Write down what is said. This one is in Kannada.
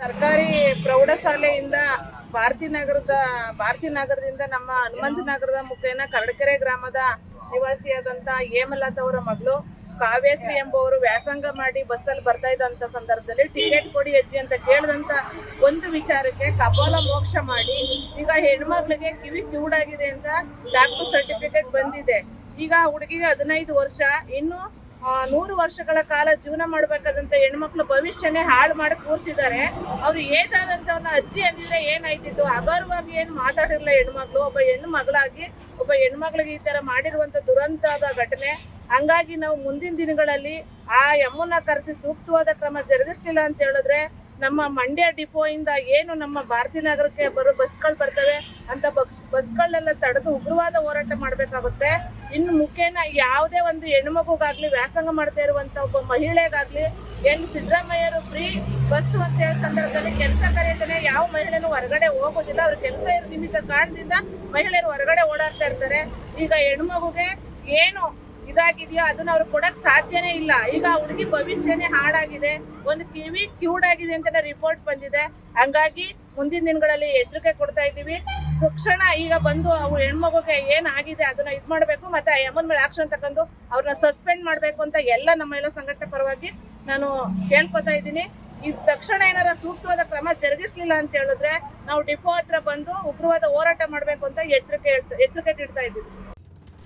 ಸರ್ಕಾರಿ ಪ್ರೌಢಶಾಲೆಯಿಂದ ಭಾರತಿ ನಗರದ, ಭಾರತಿ ನಗರದಿಂದ ನಮ್ಮ ಹನುಮಂತ ನಗರದ ಮುಖೇನ ಕರಡಕೆರೆ ಗ್ರಾಮದ ನಿವಾಸಿಯಾದಂತ ಹೇಮಲತಾ ಅವರ ಮಗಳು ಕಾವ್ಯಶ್ರೀ ಎಂಬುವರು ವ್ಯಾಸಂಗ ಮಾಡಿ ಬಸ್ಸಲ್ಲಿ ಬರ್ತಾ ಇದ್ದಂತ ಸಂದರ್ಭದಲ್ಲಿ ಟಿಕೆಟ್ ಕೊಡಿ ಅಜ್ಜಿ ಅಂತ ಕೇಳಿದಂತ ಒಂದು ವಿಚಾರಕ್ಕೆ ಕಪಾಲ ಮೋಕ್ಷ ಮಾಡಿ, ಈಗ ಹೆಣ್ಮಕ್ಳಿಗೆ ಕಿವಿ ಕಿವುಡಾಗಿದೆ ಅಂತ ಡಾಕ್ಟರ್ ಸರ್ಟಿಫಿಕೇಟ್ ಬಂದಿದೆ. ಈಗ ಹುಡುಗಿಗೆ ಹದಿನೈದು ವರ್ಷ, ಇನ್ನು ನೂರು ವರ್ಷಗಳ ಕಾಲ ಜೀವನ ಮಾಡ್ಬೇಕಾದಂತ ಹೆಣ್ಮಕ್ಳು ಭವಿಷ್ಯನೇ ಹಾಳು ಮಾಡಿ ಕೂರ್ಸಿದ್ದಾರೆ. ಅವ್ರು ಏಜ್ ಆದಂತವ್ರನ್ನ ಅಜ್ಜಿ ಅಂದಿದ್ರೆ ಏನಾಯ್ತಿತ್ತು? ಅಗರ್ವಾಗಿ ಏನು ಮಾತಾಡಿರ್ಲಿಲ್ಲ ಹೆಣ್ಮಕ್ಳು? ಒಬ್ಬ ಹೆಣ್ಣು ಮಗಳಾಗಿ ಒಬ್ಬ ಹೆಣ್ಮಕ್ಳಿಗೆ ಈ ತರ ಮಾಡಿರುವಂತ ದುರಂತದ ಘಟನೆ. ಹಂಗಾಗಿ ನಾವು ಮುಂದಿನ ದಿನಗಳಲ್ಲಿ ಆ ಯಮ್ಮನ್ನ ಕರೆಸಿ ಸೂಕ್ತವಾದ ಕ್ರಮ ಜರುಗಿಸ್ಲಿಲ್ಲ ಅಂತ ಹೇಳಿದ್ರೆ ನಮ್ಮ ಮಂಡ್ಯ ಡಿಪೋ ಇಂದ ಏನು ನಮ್ಮ ಭಾರತಿ ನಗರಕ್ಕೆ ಬರೋ ಬಸ್ಗಳು ಬರ್ತವೆ ಅಂತ ಬಸ್ ಬಸ್ಗಳನ್ನೆಲ್ಲ ತಡೆದು ಉಗ್ರವಾದ ಹೋರಾಟ ಮಾಡಬೇಕಾಗುತ್ತೆ. ಇನ್ನು ಮುಖೇನ ಯಾವುದೇ ಒಂದು ಹೆಣ್ಮಗುಗಾಗ್ಲಿ ವ್ಯಾಸಂಗ ಮಾಡ್ತಾ ಇರುವಂಥ ಒಬ್ಬ ಮಹಿಳೆಗಾಗ್ಲಿ ಏನು ಸಿದ್ದರಾಮಯ್ಯರು ಫ್ರೀ ಬಸ್ ಅಂತ ಹೇಳೋ ಸಂದರ್ಭದಲ್ಲಿ ಕೆಲಸ ಕರೆಯುತ್ತಾನೆ ಯಾವ ಮಹಿಳೆನೂ ಹೊರಗಡೆ ಹೋಗೋದಿಲ್ಲ. ಅವ್ರ ಕೆಲಸ ಇರೋ ನಿಮಿತ್ತ ಕಾರಣದಿಂದ ಮಹಿಳೆಯರು ಹೊರಗಡೆ ಓಡಾಡ್ತಾ ಇರ್ತಾರೆ. ಈಗ ಹೆಣ್ಮಗುಗೆ ಏನು ಇದಾಗಿದೆಯೋ ಅದನ್ನ ಅವ್ರು ಕೊಡಕ್ ಸಾಧ್ಯನೇ ಇಲ್ಲ. ಈಗ ಹುಡುಗಿ ಭವಿಷ್ಯನೇ ಹಾಳಾಗಿದೆ. ಒಂದು ಕಿವಿ ಆಗಿದೆ ಅಂತ ರಿಪೋರ್ಟ್ ಬಂದಿದೆ. ಹಂಗಾಗಿ ಮುಂದಿನ ದಿನಗಳಲ್ಲಿ ಎಚ್ಚರಿಕೆ ಕೊಡ್ತಾ ಇದ್ದೀವಿ. ತಕ್ಷಣ ಈಗ ಬಂದು ಅವು ಹೆಣ್ಮಗುಗೆ ಏನಾಗಿದೆ ಅದನ್ನ ಇದು ಮಾಡಬೇಕು ಮತ್ತೆ ಆ ಮೇಲೆ ಆಕ್ಷನ್ ತಗೊಂಡು ಅವ್ರನ್ನ ಸಸ್ಪೆಂಡ್ ಮಾಡಬೇಕು ಅಂತ ಎಲ್ಲ ನಮ್ಮ ಎಲ್ಲ ಸಂಘಟನೆ ಪರವಾಗಿ ನಾನು ಕೇಳ್ಕೊತಾ ಇದ್ದೀನಿ. ಈ ತಕ್ಷಣ ಏನಾರ ಸೂಕ್ತವಾದ ಕ್ರಮ ಜರುಗಿಸ್ಲಿಲ್ಲ ಅಂತ ಹೇಳಿದ್ರೆ ನಾವು ಡಿಪೋ ಹತ್ರ ಬಂದು ಉಗ್ರವಾದ ಹೋರಾಟ ಮಾಡಬೇಕು ಅಂತ ಎಚ್ಚರಿಕೆ ಎಚ್ಚರಿಕೆ ನೀಡ್ತಾ ಇದ್ದೀವಿ.